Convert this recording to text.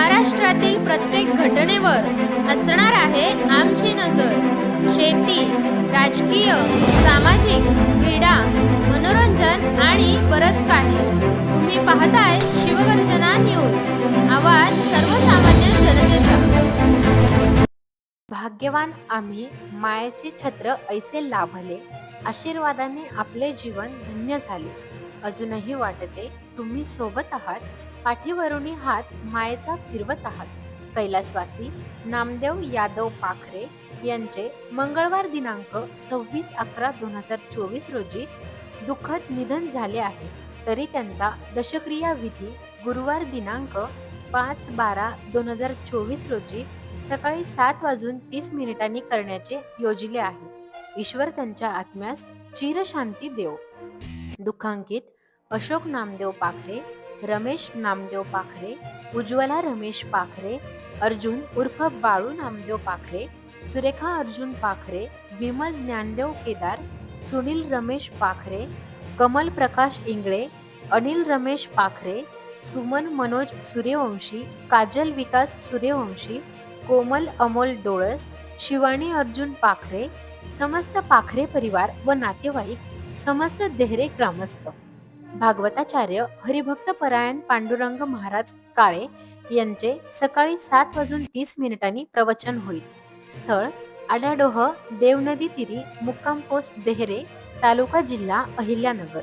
महाराष्ट्रातील प्रत्येक घटनेवर असणार आहे आमची नजर. शेती राजकीय सामाजिक क्रीडा मनोरंजन आणि बरंच काही. तुम्ही पाहताय शिवगर्जना न्यूज. आवाज सर्वसामान्य जनतेचा. भाग्यवान आम्ही मायेचे छत्र ऐसे लाभले. आशीर्वादाने आपले जीवन धन्य झाले. अजूनही वाटते तुम्ही सोबत आहात. पाठीवरूनही हात मायेचा फिरवत आहात. कैलासवासी नामदेव यादव पाखरे यांचे मंगळवार दिनांक सव्वीस अकरा दोन हजार चोवीस रोजी दुःखद निधन झाले आहे. तरी त्यांचा दशक्रिया विधी गुरुवार दिनांक पाच बारा दोन हजार चोवीस रोजी सकाळी सात वाजून तीस मिनिटांनी करण्याचे योजिले आहे. ईश्वर त्यांच्या आत्म्यास चिरशांती देव. दुःखांकित अशोक नामदेव पाखरे रमेश नामदेव पाखरे उज्ज्वला रमेश पाखरे अर्जुन उर्फ बाळू नामदेव पाखरे सुरेखा अर्जुन पाखरे विमल ज्ञानदेव केदार सुनील रमेश पाखरे कमल प्रकाश इंगळे अनिल रमेश पाखरे सुमन मनोज सूर्यवंशी काजल विकास सूर्यवंशी कोमल अमोल डोळस शिवानी अर्जुन पाखरे समस्त पाखरे परिवार व नातेवाईक समस्त देहरे ग्रामस्थ. भागवताचार्य हरिभक्त परायण पांडुरंग महाराज काळे यांचे सकाळी सात वाजून तीस मिनिटांनी प्रवचन होईल. स्थळ आडाडोह देवनदी तिरी मुक्काम पोस्ट देहरे तालुका जिल्हा अहिल्यानगर.